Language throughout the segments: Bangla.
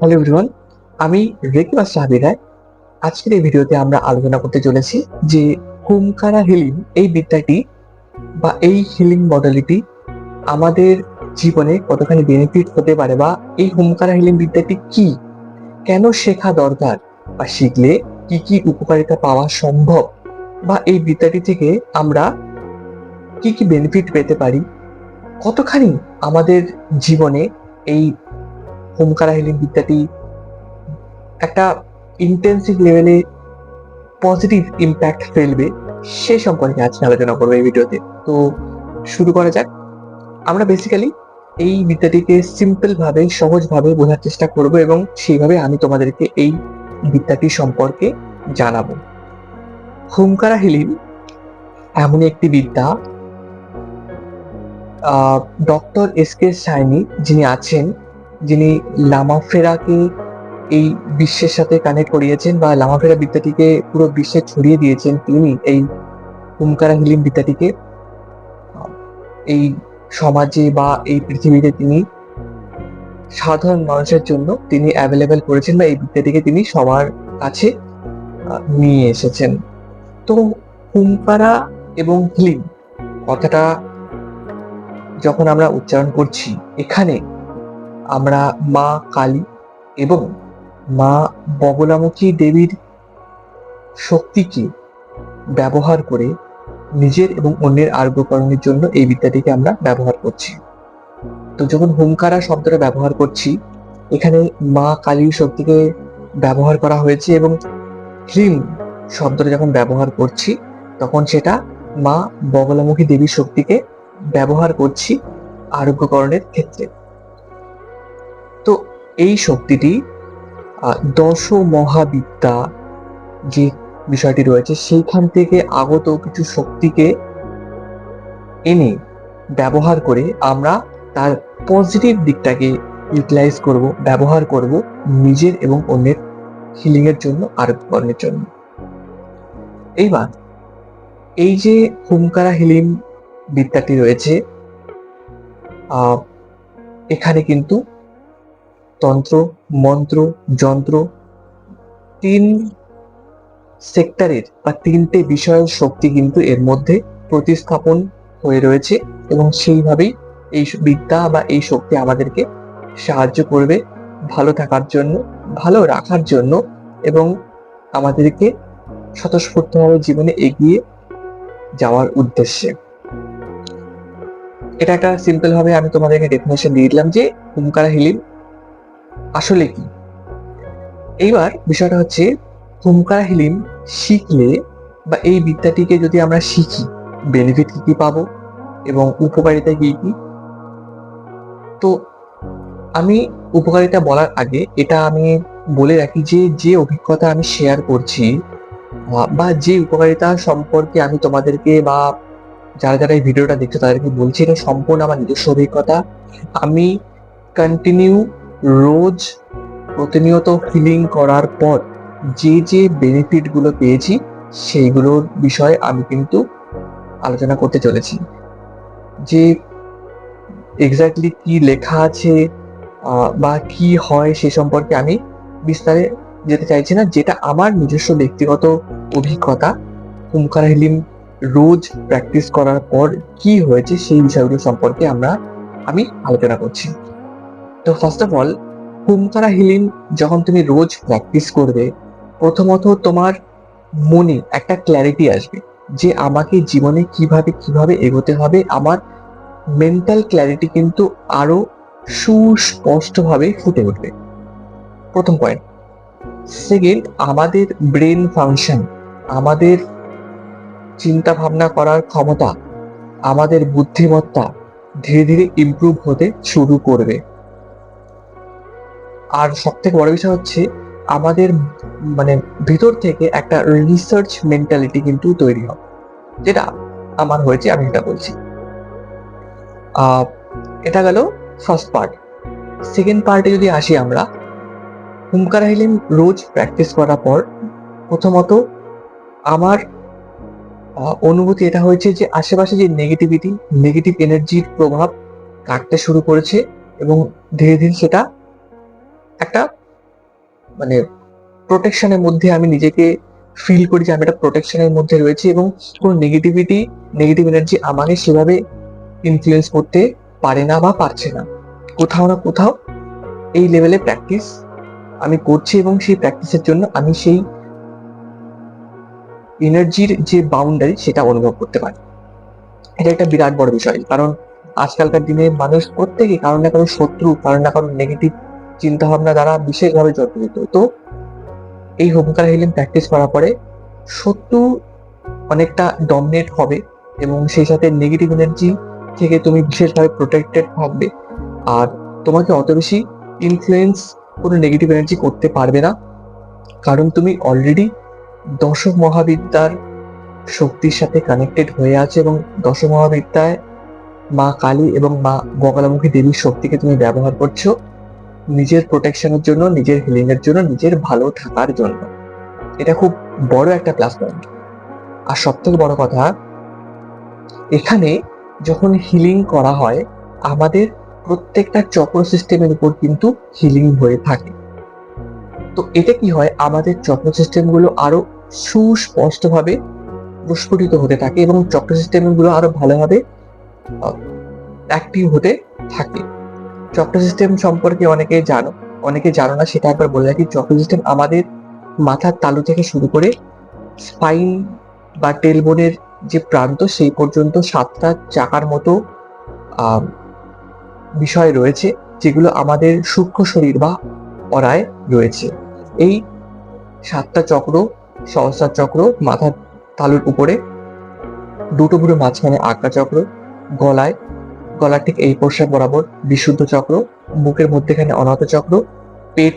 হ্যালো এভরিওয়ান আমি রেকিবাস সাহাবি রায় আজকের এই ভিডিওতে আমরা আলোচনা করতে চলেছি যে হুমকারা হিলিং এই বিদ্যাটি বা এই হিলিং মডেলিটি আমাদের জীবনে কতখানি বেনিফিট হতে পারে বা এই হুমকারা হিলিং বিদ্যাটি কি? কেন শেখা দরকার বা শিখলে কি কি উপকারিতা পাওয়া সম্ভব? বা এই বিদ্যাটি থেকে আমরা কি কি বেনিফিট পেতে পারি? কতখানি আমাদের জীবনে এই হোমকারা বিদ্যাটি একটা ইন্টেন্সিভ লেভেলে পজিটিভ ইম্প্যাক্ট ফেলবে সে সম্পর্কে আজকে আলোচনা করব এই ভিডিওতে তো। শুরু করা যাক। আমরা বেসিক্যালি এই বিদ্যাটিকে সিম্পল ভাবে, সহজ ভাবে বোঝার চেষ্টা করব এবং সেইভাবে আমি তোমাদেরকে এই বিদ্যাটি সম্পর্কে জানাব। হুমকারা হিলিং এমন একটি বিদ্যা ডক্টর এস কে সাইনি যিনি আছেন যিনি লামাফেরাকে এই বিশ্বের সাথে কানেক্ট করিয়েছেন বা লামাফেরা বিদ্যাটিকে পুরো বিশ্বে ছড়িয়ে দিয়েছেন, তিনি এই হুমকারা হিলিম বিদ্যাটিকে এই সমাজে বা এই পৃথিবীতে তিনি সাধারণ মানুষের জন্য তিনি অ্যাভেলেবেল করেছেন বা এই বিদ্যাটিকে তিনি সবার কাছে নিয়ে এসেছেন। তো হুমকারা এবং হিলিম কথাটা যখন আমরা উচ্চারণ করছি, এখানে আমরা মা কালী এবং মা বগলামুখী দেবীর শক্তিকে ব্যবহার করে নিজের এবং অন্যের আরোগ্যকরণের জন্য এই বিদ্যাটিকে আমরা ব্যবহার করছি। তো যখন হুমকারা শব্দটা ব্যবহার করছি, এখানে মা কালীর শক্তিকে ব্যবহার করা হয়েছে এবং হ্রিম শব্দটা যখন ব্যবহার করছি, তখন সেটা মা বগলামুখী দেবীর শক্তিকে ব্যবহার করছি আরোগ্যকরণের ক্ষেত্রে। তো এই শক্তিটি দশ মহাবিদ্যা যে বিষয়টি রয়েছে, সেইখান থেকে আগত কিছু শক্তিকে এনে ব্যবহার করে আমরা তার পজিটিভ দিকটাকে ইউটিলাইজ করব, ব্যবহার করব নিজের এবং অন্যের হিলিং এর জন্য, আরোগ্যকরণের জন্য। এইবার এই যে হুমকারা হিলিং বিদ্যাটি রয়েছে এখানে কিন্তু তন্ত্র, মন্ত্র, যন্ত্র তিন সেক্টরের বা তিনটে বিষয়ের শক্তি কিন্তু এর মধ্যে প্রতিস্থাপন হয়ে রয়েছে এবং সেইভাবেই এই বিদ্যা বা এই শক্তি আমাদেরকে সাহায্য করবে ভালো থাকার জন্য, ভালো রাখার জন্য এবং আমাদেরকে স্বতঃস্ফূর্তভাবে জীবনে এগিয়ে যাওয়ার উদ্দেশ্যে। এটা একটা সিম্পল ভাবে আমি তোমাদেরকে ডেফিনেশন দিয়ে দিলাম যে হুমকারা হিলিং আসলে কি? এইবার বিষয়টা হচ্ছে হুমকারা হিলিং শিখলে বা এই বিদ্যাটিকে যদি আমরা শিখি বেনিফিট কি কি পাবো এবং উপকারিতা কি কি? তো আমি উপকারিতা বলার আগে এটা আমি বলে রাখি যে যে অভিজ্ঞতা আমি শেয়ার করছি বা যে উপকারিতা সম্পর্কে আমি তোমাদেরকে বা যারা যারা এই ভিডিওটা দেখছ তাদেরকে বলছি, এটা সম্পূর্ণ আমার নিজস্ব অভিজ্ঞতা। আমি কন্টিনিউ রোজ প্রতিনিয়ত ফিলিং করার পর যে যে বেনিফিটগুলো পেয়েছি সেইগুলোর বিষয়ে আমি কিন্তু আলোচনা করতে চলেছি। যে এক্স্যাক্টলি কি লেখা আছে বা কি হয় সে সম্পর্কে আমি বিস্তারে যেতে চাইছি না। যেটা আমার নিজস্ব ব্যক্তিগত অভিজ্ঞতা হুমকার হিলিম রোজ প্র্যাকটিস করার পর কি হয়েছে সেই বিষয়গুলো সম্পর্কে আমরা, আমি আলোচনা করছি। তো ফার্স্ট অফ অল হুমকারা হিলিং যখন তুমি রোজ প্র্যাকটিস করবে, প্রথমত তোমার মনে একটা ক্ল্যারিটি আসবে যে আমাকে জীবনে কীভাবে কীভাবে এগোতে হবে। আমার মেন্টাল ক্ল্যারিটি কিন্তু আরও সুস্পষ্টভাবে ফুটে উঠবে। প্রথম পয়েন্ট সেকেন্ড আমাদের ব্রেন ফাংশন আমাদের চিন্তা ভাবনা করার ক্ষমতা, আমাদের বুদ্ধিমত্তা ধীরে ধীরে ইমপ্রুভ হতে শুরু করবে। আর সব থেকে বড় বিষয় হচ্ছে আমাদের মানে ভিতর থেকে একটা রিসার্চ মেন্টালিটি কিন্তু তৈরি হবে। যেটা আমার হয়েছে, আমি এটা বলছি। এটা গেল ফার্স্ট পার্ট সেকেন্ড পার্টে যদি আসি আমরা হুমকার হিলিম রোজ প্র্যাকটিস করার পর প্রথমত আমার অনুভূতি এটা হয়েছে যে আশেপাশে যে নেগেটিভিটি নেগেটিভ এনার্জির প্রভাব কাটতে শুরু করেছে এবং ধীরে ধীরে সেটা একটা মানে প্রোটেকশনের মধ্যে আমি নিজেকে ফিল করি যে আমি একটা প্রোটেকশনের মধ্যে রয়েছি এবং কোনো নেগেটিভিটি নেগেটিভ এনার্জি আমাকে সেভাবে ইনফ্লুয়েন্স করতে পারে না বা পারছে না। কোথাও না কোথাও এই লেভেলে প্র্যাকটিস আমি করছি এবং সেই প্র্যাকটিসের জন্য আমি সেই এনার্জির যে বাউন্ডারি সেটা অনুভব করতে পারি। এটা একটা বিরাট বড় বিষয়। কারণ আজকালকার দিনে মানুষ প্রত্যেকে কারণ না কারও শত্রু কারণ না কারও নেগেটিভ চিন্তা ভাবনা দ্বারা বিশেষভাবে জর্জরিত। তো এই হোমকার হিলিং প্র্যাকটিস করার পরে শত্রু অনেকটা ডমিনেট হবে এবং সেই সাথে নেগেটিভ এনার্জি থেকে তুমি বিশেষভাবে প্রোটেক্টেড থাকবে। আর তোমাকে অত বেশি ইনফ্লুয়েন্স কোনো নেগেটিভ এনার্জি করতে পারবে না। কারণ তুমি অলরেডি দশম মহাবিদ্যার শক্তির সাথে কানেক্টেড হয়ে আছে এবং দশম মহাবিদ্যায় মা কালী এবং মা বগলামুখী দেবীর শক্তিকে তুমি ব্যবহার করছ। নিজের প্রোটেকশনের জন্য, নিজের হিলিং এর জন্য, নিজের ভালো থাকার জন্য। এটা খুব বড় একটা প্লাস পয়েন্ট আর সব থেকে বড় কথা, এখানে যখন হিলিং করা হয়, আমাদের প্রত্যেকটা চক্র সিস্টেমের উপর কিন্তু হিলিং হয়ে থাকে। তো এটা কি হয়, আমাদের চক্র সিস্টেমগুলো আরও সুস্পষ্টভাবে প্রস্ফুটিত হতে থাকে এবং চক্র সিস্টেমগুলো আরও ভালোভাবে অ্যাক্টিভ হতে থাকে। চক্র সিস্টেম সম্পর্কে অনেকে জানো অনেকে জানো না, সেটা একবার বলে রাখি। চক্র সিস্টেম আমাদের মাথার তালু থেকে শুরু করে স্পাইন বা টেলবোনের যে প্রান্ত, সেই পর্যন্ত সাতটা চাকার মতো বিষয় রয়েছে, যেগুলো আমাদের সূক্ষ্ম শরীর বা অরায় রয়েছে। এই সাতটা চক্র, সহস্রার চক্র, মাথার তালুর উপরে, দুটো পুরো মাঝখানে আঁকা চক্র, গলায় গলার ঠিক এই পোর্শন বরাবর বিশুদ্ধ চক্র, বুকের মধ্যেখানে অনাহত চক্র, পেট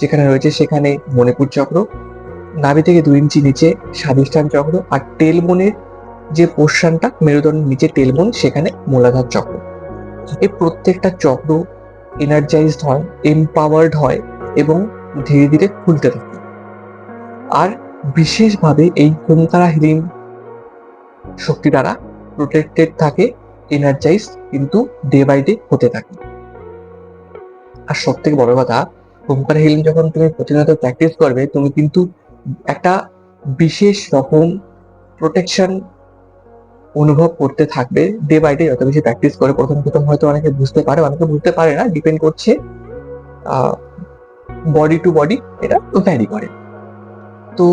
যেখানে রয়েছে সেখানে মণিপুর চক্র, নাভি থেকে দুই ইঞ্চি নিচে স্বাধিষ্ঠান চক্র আর টেলবোনের যে পোর্শনটা মেরুদণ্ডের নিচে টেলবোন সেখানে মূলাধার চক্র। এই প্রত্যেকটা চক্র এনার্জাইজড হয় এম্পাওয়ার্ড হয় এবং ধীরে ধীরে খুলতে থাকে। আর বিশেষভাবে এই হোমকারা হিলিং শক্তি দ্বারা প্রোটেক্টেড থাকে এনার্জাইজ কিন্তু ডে বাই ডে হতে থাকে। আর সব থেকে বড় কথা হোমকার হিলিং যখন তুমি প্রতিনিয়ত প্র্যাকটিস করবে, তুমি কিন্তু একটা বিশেষ রকম প্রোটেকশন অনুভব করতে থাকবে ডে বাই ডে যত বেশি প্র্যাকটিস করে, প্রথম প্রথম হয়তো অনেকে বুঝতে পারে, অনেকে বুঝতে পারে না ডিপেন্ড করছে বডি টু বডি এটা ভ্যারি করে। তো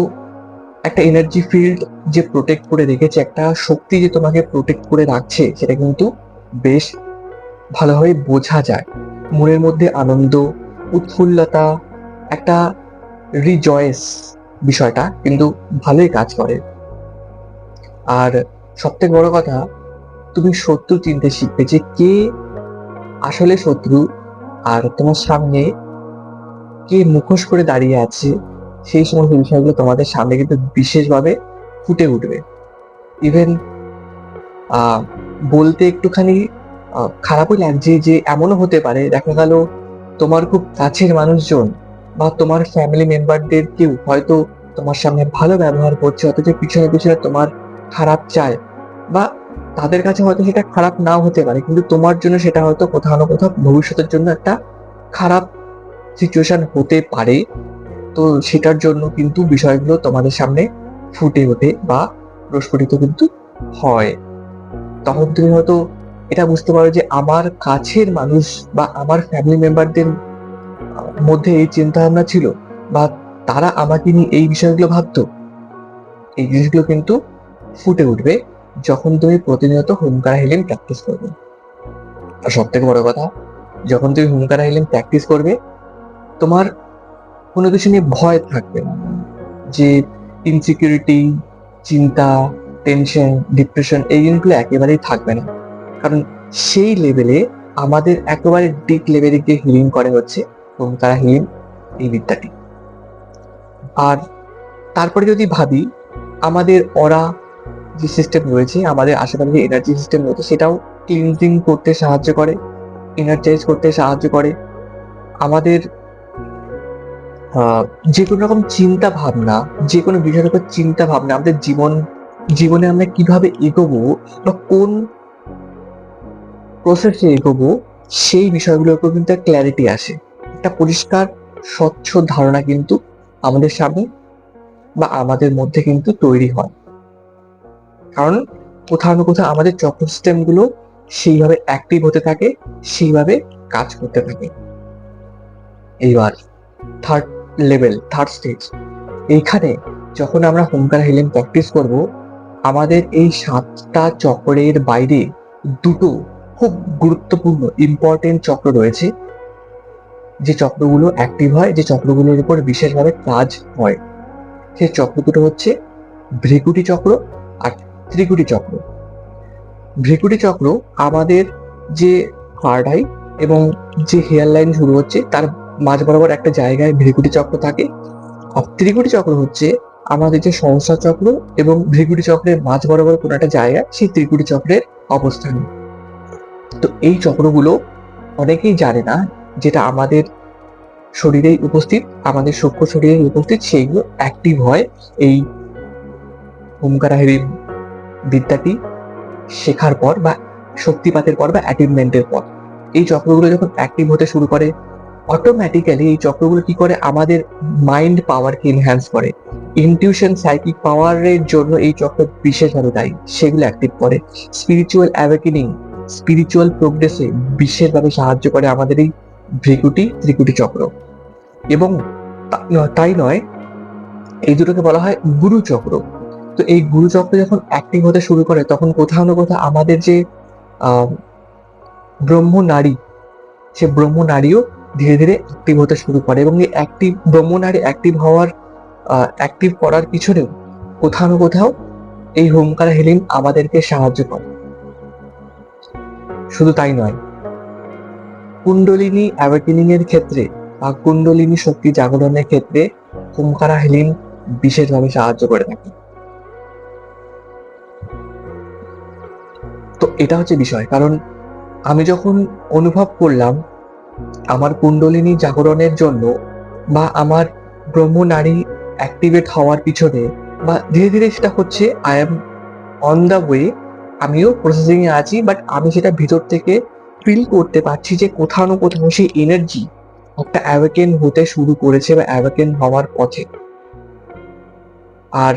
একটা এনার্জি ফিল্ড যে প্রোটেক্ট করে রেখেছে, একটা শক্তি যে তোমাকে প্রোটেক্ট করে রাখছে, সেটা কিন্তু বেশ ভালোভাবে বোঝা যায়। মনের মধ্যে আনন্দ, উৎফুল্লতা, একটা রিজয়েস বিষয়টা কিন্তু ভালোই কাজ করে। আর সব থেকে বড় কথা, তুমি শত্রু চিনতে শিখবে যে কে আসলে শত্রু আর তোমার সামনে কে মুখোশ করে দাঁড়িয়ে আছে সেই সমস্ত বিষয়গুলো তোমাদের সামনে কিন্তু বিশেষভাবে ফুটে উঠবে। ইভেন বলতে একটুখানি খারাপই লাগছে যে এমনও হতে পারে, দেখা গেল তোমার খুব কাছের মানুষজন বা তোমার ফ্যামিলি মেম্বারদের কেউ হয়তো তোমার সামনে ভালো ব্যবহার করছে, অথচ পিছনে পিছনে তোমার খারাপ চায় বা তাদের কাছে হয়তো সেটা খারাপ নাও হতে পারে, কিন্তু তোমার জন্য সেটা হয়তো কোথাও না কোথাও ভবিষ্যতের জন্য একটা খারাপ সিচুয়েশন হতে পারে। তো সেটার জন্য কিন্তু বিষয়গুলো তোমাদের সামনে ফুটে ওঠে বা প্রস্ফুটিত কিন্তু হয়। তখন তুমি হয়তো এটা বুঝতে পারো যে আমার কাছের মানুষ বা আমার ফ্যামিলি মেম্বারদের মধ্যে এই চিন্তা ভাবনা ছিল বা তারা আমাকে নিয়ে এই বিষয়গুলো ভাবতো। এই জিনিসগুলো কিন্তু ফুটে উঠবে যখন তুমি প্রতিনিয়ত হুমকারা হিলিং প্র্যাকটিস করবে। আর সব থেকে বড় কথা, যখন তুমি হুমকারা হিলিং প্র্যাকটিস করবে, তোমার কোনো কিছু নিয়ে ভয় থাকবে না। যে ইনসিকিউরিটি চিন্তা টেনশন ডিপ্রেশন এই জিনিসগুলো একেবারেই থাকবে না। কারণ সেই লেভেলে আমাদের একেবারে ডিপ লেভেলে গিয়ে হিলিং করে হচ্ছে ওমকারা হিলিং এই বিদ্যাটি। আর তারপরে যদি ভাবি, আমাদের অরা যে সিস্টেম রয়েছে, আমাদের আশেপাশে যে এনার্জি সিস্টেম রয়েছে, সেটাও ক্লিনজিং করতে সাহায্য করে এনার্জাইজ করতে সাহায্য করে। আমাদের যে কোনো রকম চিন্তা ভাবনা, যে কোনো বিষয়ের উপর চিন্তা ভাবনা আমাদের জীবন, জীবনে আমরা কীভাবে এগোবো বা কোন প্রসেসে এগোবো, সেই বিষয়গুলোর উপর কিন্তু ক্ল্যারিটি আসে। একটা পরিষ্কার, স্বচ্ছ ধারণা কিন্তু আমাদের সামনে বা আমাদের মধ্যে কিন্তু তৈরি হয়। কারণ কোথাও না কোথাও আমাদের চক্র সিস্টেমগুলো সেইভাবে অ্যাক্টিভ হতে থাকে, সেইভাবে কাজ করতে থাকে। এইবার থার্ড লেভেল থার্ড স্টেজ এইখানে যখন আমরা হোমকার হিলিং প্র্যাকটিস করব, আমাদের এই সাতটা চক্রের বাইরে দুটো খুব গুরুত্বপূর্ণ ইম্পর্টেন্ট চক্র রয়েছে। যে চক্রগুলো অ্যাক্টিভ হয়, যে চক্রগুলোর উপর বিশেষভাবে কাজ হয়। সেই চক্র দুটো হচ্ছে ভ্রিকুটি চক্র আর ত্রিকুটি চক্র। ভ্রিকুটি চক্র আমাদের যে হার্ড আই এবং যে হেয়ার লাইন শুরু হচ্ছে, তার মাঝ বরাবর একটা জায়গায় ভ্রিকুটি চক্র থাকে। আর ত্রিকুটি চক্র হচ্ছে আমাদের যে সংসার চক্র এবং ভ্রিকুটি চক্রের মাঝ বরাবর কোনো একটা জায়গা সেই ত্রিকুটি চক্রের অবস্থান। তো এই চক্রগুলো অনেকেই জানে না যেটা আমাদের শরীরেই উপস্থিত, আমাদের সূক্ষ্ম শরীরে উপস্থিত, সেইগুলো অ্যাক্টিভ হয় এই ওমকারাহিরি বিদ্যাটি শেখার পর বা শক্তিপাতের পর বা অ্যাটিভমেন্টের পর। এই চক্রগুলো যখন অ্যাক্টিভ হতে শুরু করে অটোমেটিক্যালি এই চক্রগুলো কি করে? আমাদের মাইন্ড পাওয়ারকে এনহ্যান্স করে। ইনটিউশন সাইকিক পাওয়ারের জন্য এই চক্র বিশেষভাবে দায়ী। সেগুলো অ্যাক্টিভ করে। স্পিরিচুয়াল অ্যাওয়েকেনিং স্পিরিচুয়াল প্রোগ্রেসে বিশেষভাবে সাহায্য করে আমাদের এই ভ্রিকুটি, ত্রিকুটি চক্র। এবং তাই নয়, এই দুটোকে বলা হয় গুরু চক্র। তো এই গুরু চক্র যখন অ্যাক্টিভ হতে শুরু করে, তখন কোথাও না কোথাও আমাদের যে ব্রহ্ম নারী সে ব্রহ্ম নারীও ধীরে ধীরে অ্যাক্টিভ হতে শুরু করে এবং এই অ্যাক্টিভ ব্রহ্ম নারী অ্যাক্টিভ হওয়ার অ্যাক্টিভ করার পিছনেও কোথাও না কোথাও এই হোমকার হিলিং আমাদেরকে সাহায্য করে। শুধু তাই নয়, কুণ্ডলিনী অ্যাওয়েকেনিং এর ক্ষেত্রে বা কুণ্ডলিনী শক্তি জাগরণের ক্ষেত্রে হোমকারা হিলিং বিশেষভাবে সাহায্য করে থাকে। তো এটা হচ্ছে বিষয়, কারণ আমি যখন অনুভব করলাম আমার কুণ্ডলিনী জাগরণের জন্য বা আমার ব্রহ্ম নারী অ্যাক্টিভেট হওয়ার পিছনে বা ধীরে ধীরে সেটা হচ্ছে I am on the way আমিও প্রসেসিং এ আছি বাট আমি সেটা ভিতর থেকে ফিল করতে পারছি যে কোথাও না কোথাও সেই এনার্জি একটা অ্যাওয়েকেন হতে শুরু করেছে বা অ্যাওয়েকেন হওয়ার পথে। আর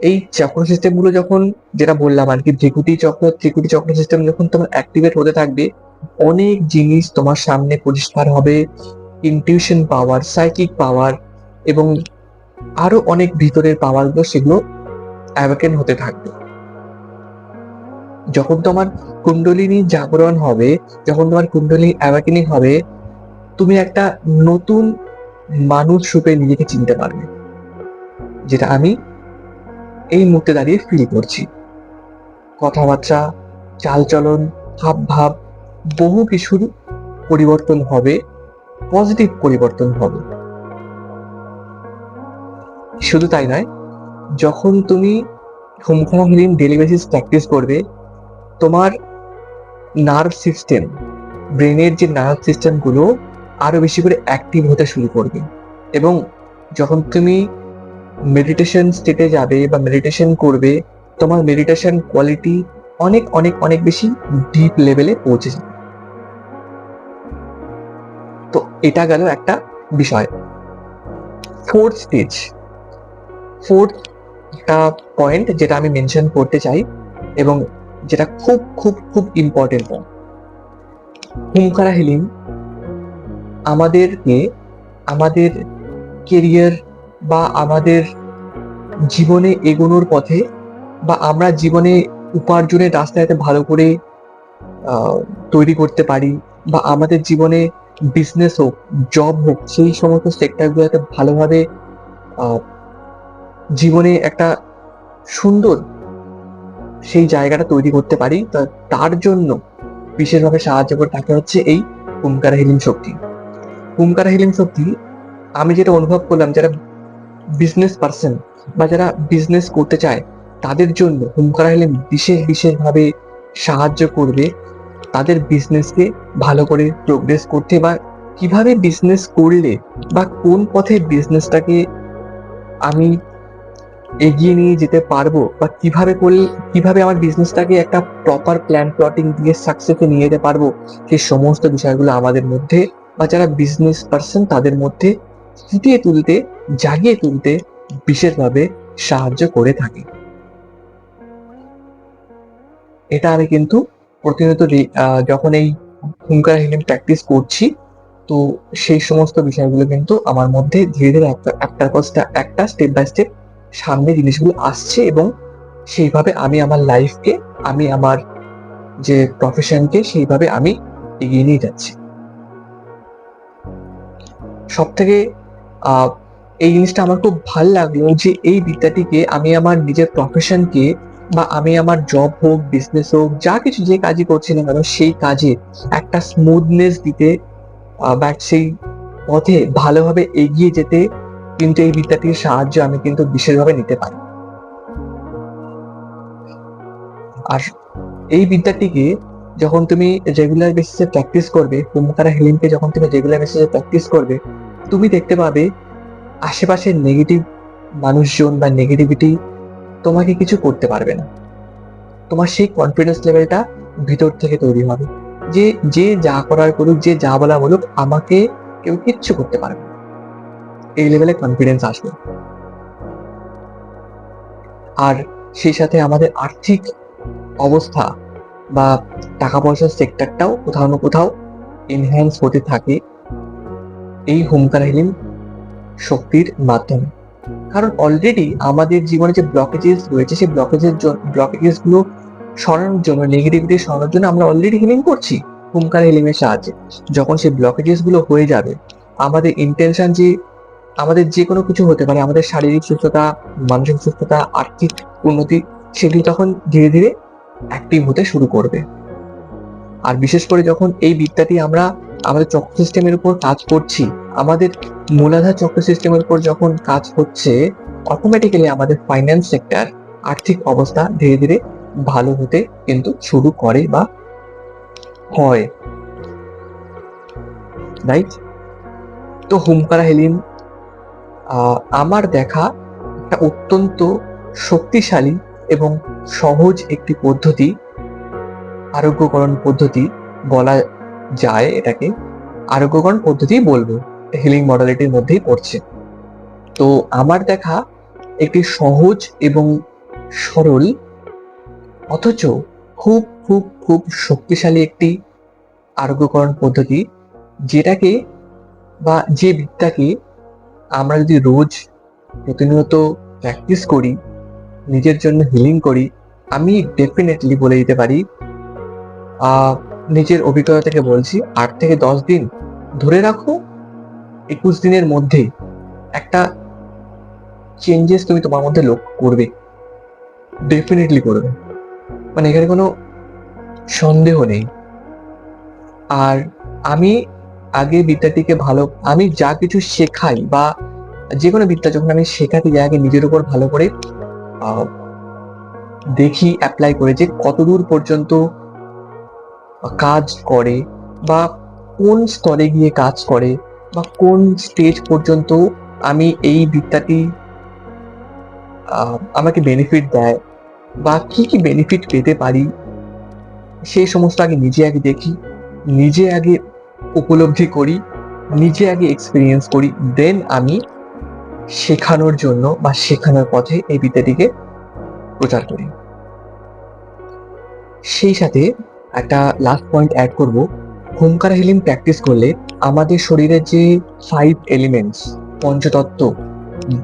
এই চক্র সিস্টেমগুলো যখন, যেটা বললাম আর কি, ত্রিকুটি চক্র ত্রিকুটি চক্র সিস্টেম যখন তোমার অ্যাক্টিভেট হতে থাকবে অনেক জিনিস তোমার সামনে পরিষ্কার হবে ইনটিউশন পাওয়ার সাইকিক পাওয়ার এবং আরও অনেক ভিতরের পাওয়ারগুলো সেগুলো অ্যাওয়েকেন হতে থাকবে। যখন তোমার কুণ্ডলিনী জাগরণ হবে, যখন তোমার কুণ্ডলিনী অ্যাওয়েকেনিং হবে, তুমি একটা নতুন মানুষ রূপে নিজেকে চিনতে পারবে, যেটা আমি এই মুহূর্তে দাঁড়িয়ে ফিল করছি। কথাবার্তা, চালচলন ভাব ভাব বহু কিছুর পরিবর্তন হবে পজিটিভ পরিবর্তন হবে। শুধু তাই নয়, যখন তুমি হোমখানা হিলিং ডেলি বেসিস প্র্যাকটিস করবে, তোমার নার্ভ সিস্টেম ব্রেনের যে নার্ভ সিস্টেমগুলো আরও বেশি করে অ্যাক্টিভ হতে শুরু করবে। এবং যখন তুমি মেডিটেশন স্টেটে যাবে বা মেডিটেশন করবে, তোমার মেডিটেশন কোয়ালিটি অনেক অনেক অনেক বেশি ডিপ লেভেলে পৌঁছে যাবে। তো এটা গেল একটা বিষয়। ফোর্থ স্টেজ ফোর্থ একটা পয়েন্ট যেটা আমি মেনশন করতে চাই এবং যেটা খুব খুব খুব ইম্পর্টেন্ট হুমকারা হিলিং আমাদেরকে আমাদের কেরিয়ার বা আমাদের জীবনে এগোনোর পথে বা আমরা জীবনে উপার্জনের রাস্তা ভালো করে তৈরি করতে পারি বা আমাদের জীবনে বিজনেস হোক জব হোক, সেই সমস্ত সেক্টরগুলো যাতে ভালোভাবে জীবনে একটা সুন্দর সেই জায়গাটা তৈরি করতে পারি। তার জন্য বিশেষভাবে সাহায্য করে থাকে হচ্ছে এই হুমকারা হিলিং শক্তি হুমকারা হিলিং শক্তি আমি যেটা অনুভব করলাম, যারা বিজনেস পার্সন বা যারা বিজনেস করতে চায়, তাদের জন্য হুমকারা হিলিং বিশেষ বিশেষভাবে সাহায্য করবে তাদের বিজনেসকে ভালো করে প্রোগ্রেস করতে বা কীভাবে বিজনেস করলে বা কোন পথে বিজনেসটাকে আমি এগিয়ে নিয়ে যেতে পারব বা কীভাবে করলে, কীভাবে আমার বিজনেসটাকে একটা প্রপার প্ল্যান প্লটিং দিয়ে সাকসেসে নিয়ে যেতে পারব, সেই সমস্ত বিষয়গুলো আমাদের মধ্যে বা যারা বিজনেস পার্সন তাদের মধ্যে ফুটিয়ে তুলতে, জাগিয়ে তুলতে বিশেষভাবে সাহায্য করে থাকে। এটা আমি কিন্তু প্রতিনিয়ত যখন এই হুঙ্কার হিলিং প্র্যাকটিস করছি, তো সেই সমস্ত বিষয়গুলো কিন্তু আমার মধ্যে ধীরে ধীরে একটা, একটার পর একটা স্টেপ বাই স্টেপ সামনে জিনিসগুলো আসছে এবং সেইভাবে আমি আমার লাইফকে আমি আমার যে প্রফেশনকে সেইভাবে আমি এগিয়ে নিয়ে যাচ্ছি। সব থেকে এই জিনিসটা আমার খুব ভালো লাগল যে এই বিদ্যাটিকে আমি আমার নিজের প্রফেশনকে বা আমি আমার জব হোক বিজনেস হোক, যা কিছু যে কাজই করছি না কেন, সেই কাজে একটা স্মুথনেস দিতে বা সেই পথে ভালোভাবে এগিয়ে যেতে কিন্তু এই বিদ্যাটির সাহায্য আমি কিন্তু বিশেষভাবে নিতে পারি। আর এই বিদ্যাটিকে যখন তুমি রেগুলার বেসিসে প্র্যাকটিস করবে হুমকারা হিলিমকে যখন তুমি রেগুলার বেসিসে প্র্যাকটিস করবে, তুমি দেখতে পাবে আশেপাশের নেগেটিভ মানুষজন বা নেগেটিভিটি তোমাকে কিছু করতে পারবে না। তোমার সেই কনফিডেন্স লেভেলটা ভিতর থেকে তৈরি হবে। যে যে যা করার করুক, যে যা বলা বলুক, আমাকে কেউ কিচ্ছু করতে পারবে এই লেভেলে কনফিডেন্স আসবে। আর সেই সাথে আমাদের আর্থিক অবস্থা বা টাকা পয়সার সেক্টরটাও কোথাও না কোথাও এনহ্যান্স হতে থাকে। এই হোমকার হিলিং শক্তির মাধ্যমে। কারণ অলরেডি আমাদের জীবনে যে ব্লকেজেস রয়েছে, সেই ব্লকেজের ব্লকেজেসগুলো সরানোর জন্য নেগেটিভিটি সরানোর জন্য আমরা অলরেডি হিলিং করছি হুমকার হিলিং এর সাহায্যে। যখন সেই ব্লকেজেসগুলো হয়ে যাবে, আমাদের ইন্টেনশন যে, আমাদের যে কোনো কিছু হতে পারে, আমাদের শারীরিক সুস্থতা, মানসিক সুস্থতা, আর্থিক উন্নতি, সেগুলো তখন ধীরে ধীরে অ্যাক্টিভ হতে শুরু করবে। আর বিশেষ করে যখন এই বিদ্যাটি আমরা আমাদের চক্র সিস্টেমের উপর কাজ করছি, আমাদের মূলাধার চক্র সিস্টেমের উপর যখন কাজ হচ্ছে অটোমেটিক্যালি আমাদের ফাইন্যান্স সেক্টর আর্থিক অবস্থা ধীরে ধীরে ভালো হতে কিন্তু শুরু করে বা হয়। রাইট তো হুমকারা হেলিন আমার দেখা একটা অত্যন্ত শক্তিশালী এবং সহজ একটি পদ্ধতি আরোগ্যকরণ পদ্ধতি বলা যায় এটাকে। আরোগ্যকরণ পদ্ধতি বলব হিলিং মডালিটির মধ্যেই পড়ছে। তো আমার দেখা একটি সহজ এবং সরল, অথচ খুব খুব খুব শক্তিশালী একটি আরোগ্যকরণ পদ্ধতি, যেটাকে বা যে বিদ্যাকে আমরা যদি রোজ প্রতিনিয়ত প্র্যাকটিস করি, নিজের জন্য হিলিং করি, আমি ডেফিনেটলি বলে দিতে পারি নিজের অভিজ্ঞতা থেকে বলছি, আট থেকে দশ দিন ধরে রাখো, একুশ দিনের মধ্যে একটা চেঞ্জেস তুমি তোমার মধ্যে লক্ষ্য করবে। ডেফিনেটলি করবে। মানে এখানে কোনো সন্দেহ নেই। আর আমি আগে বিদ্যাটিকে ভালো, আমি যা কিছু শেখাই বা যে কোনো বিদ্যা যখন আমি শেখাতে যাই, আগে নিজের উপর ভালো করে দেখি অ্যাপ্লাই করে যে কতদূর পর্যন্ত কাজ করে বা কোন স্তরে গিয়ে কাজ করে বা কোন স্টেজ পর্যন্ত আমি এই বিদ্যাটি আমাকে বেনিফিট দেয় বা কি কি বেনিফিট পেতে পারি, সেই সমস্ত আগে নিজে আগে দেখি, নিজে আগে উপলব্ধি করি, নিজে আগে এক্সপিরিয়েন্স করি দেন আমি শেখানোর জন্য বা শেখানোর পথে এই বিদ্যাটিকে প্রচার করি। সেই সাথে একটা লাস্ট পয়েন্ট অ্যাড করব। হোমকার হিলিং প্র্যাকটিস করলে আমাদের শরীরের যে ফাইভ এলিমেন্টস পঞ্চতত্ত্ব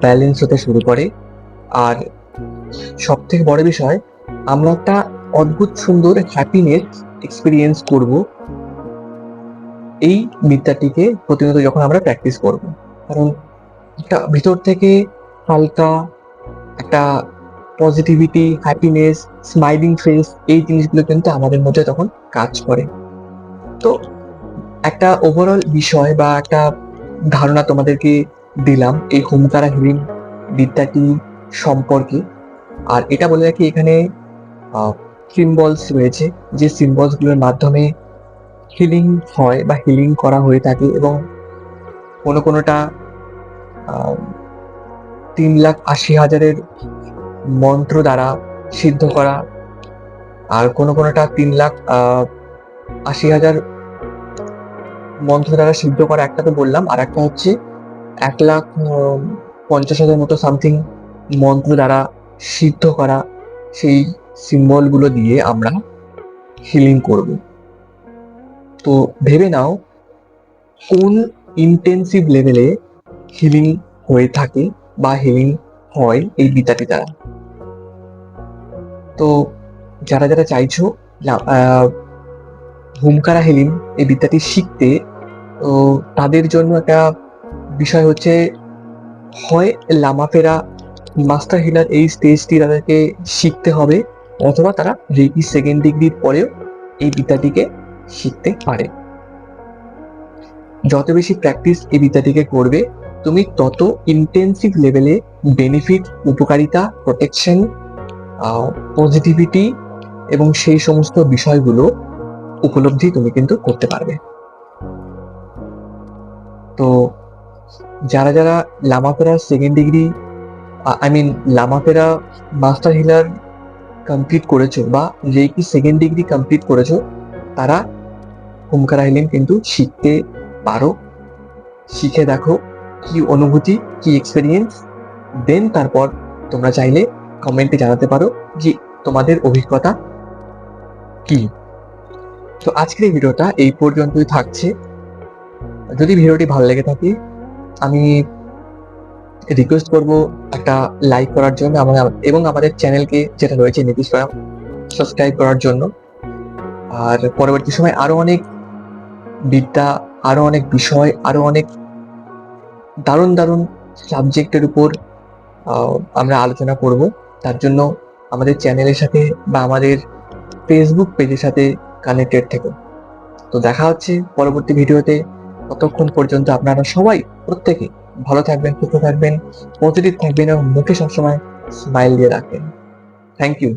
ব্যালেন্স হতে শুরু করে। আর সব থেকে বড় বিষয়, আমরা একটা অদ্ভুত সুন্দর হ্যাপিনেস এক্সপিরিয়েন্স করব এই বিদ্যাটিকে প্রতিনিয়ত যখন আমরা প্র্যাকটিস করব। কারণ একটা ভিতর থেকে হালকা একটা পজিটিভিটি হ্যাপিনেস স্মাইলিং ফেস এই জিনিসগুলো কিন্তু আমাদের মধ্যে তখন কাজ করে। তো একটা ওভারঅল বিষয় বা একটা ধারণা তোমাদেরকে দিলাম, এই হোমকারা হিলিং বিদ্যাটি সম্পর্কে। আর এটা বলে রাখি, এখানে সিম্বলস রয়েছে, যে সিম্বলসগুলোর মাধ্যমে হিলিং হয় বা হিলিং করা হয়ে থাকে এবং কোনো কোনোটা তিন লাখ আশি হাজারের মন্ত্র দ্বারা সিদ্ধ করা। আর কোনো কোনোটা তিন লাখ আশি হাজার মন্ত্র দ্বারা সিদ্ধ করা একটা তো বললাম, আর একটা হচ্ছে এক লাখ পঞ্চাশ হাজার মতো সামথিং মন্ত্র দ্বারা সিদ্ধ করা। সেই সিম্বলগুলো দিয়ে আমরা হিলিং করব। তো ভেবে নাও কোন ইন্টেন্সিভ লেভেলে হিলিং হয়ে থাকে বা হিলিং হয় এই বিদ্যাটি দ্বারা। তো যারা যারা চাইছো হুমকারা হিলিং এই বিদ্যাটি শিখতে, তো তাদের জন্য একটা বিষয় হচ্ছে, হয় লামাফেরা মাস্টার হিলার এই স্টেজটি তাদেরকে শিখতে হবে, অথবা তারা রেকি সেকেন্ড ডিগ্রির পরেও এই বিদ্যাটিকে শিখতে পারে। যত বেশি প্র্যাকটিস এই বিদ্যাটিকে করবে, তুমি তত ইন্টেন্সিভ লেভেলে বেনিফিট উপকারিতা প্রোটেকশন পজিটিভিটি এবং সেই সমস্ত বিষয়গুলো উপলব্ধি তুমি কিন্তু করতে পারবে। তো যারা যারা লামাপেরা সেকেন্ড ডিগ্রি আই মিন লামাপেরা মাস্টার হিলার কমপ্লিট করেছ বা রেকি সেকেন্ড ডিগ্রি কমপ্লিট করেছ, তারা হুমকারা হিলিং কিন্তু শিখতে পারো। শিখে দেখো কি অনুভূতি, কি এক্সপিরিয়েন্স দেন তারপর তোমরা চাইলে কমেন্টে জানাতে পারো যে তোমাদের অভিজ্ঞতা কি। তো আজকের এই ভিডিওটা এই পর্যন্তই থাকছে। যদি ভিডিওটি ভালো লেগে থাকে, আমি রিকোয়েস্ট করব একটা লাইক করার জন্য এবং আমাদের চ্যানেলকে যেটা রয়েছে নীতিশ সাবস্ক্রাইব করার জন্য। আর পরবর্তী সময় আরও অনেক বিদ্যা আরও অনেক বিষয় আরও অনেক দারুণ দারুণ সাবজেক্টের উপর আমরা আলোচনা করব। তার জন্য আমাদের চ্যানেলের সাথে বা আমাদের ফেসবুক পেজের সাথে কানেক্টেড থেকো। তো দেখা হচ্ছে পরবর্তী ভিডিওতে। ততক্ষণ পর্যন্ত আপনারা সবাই প্রত্যেকে ভালো থাকবেন, সুস্থ থাকবেন পজিটিভ থাকবেন এবং মুখে সবসময় স্মাইল দিয়ে রাখবেন। Thank you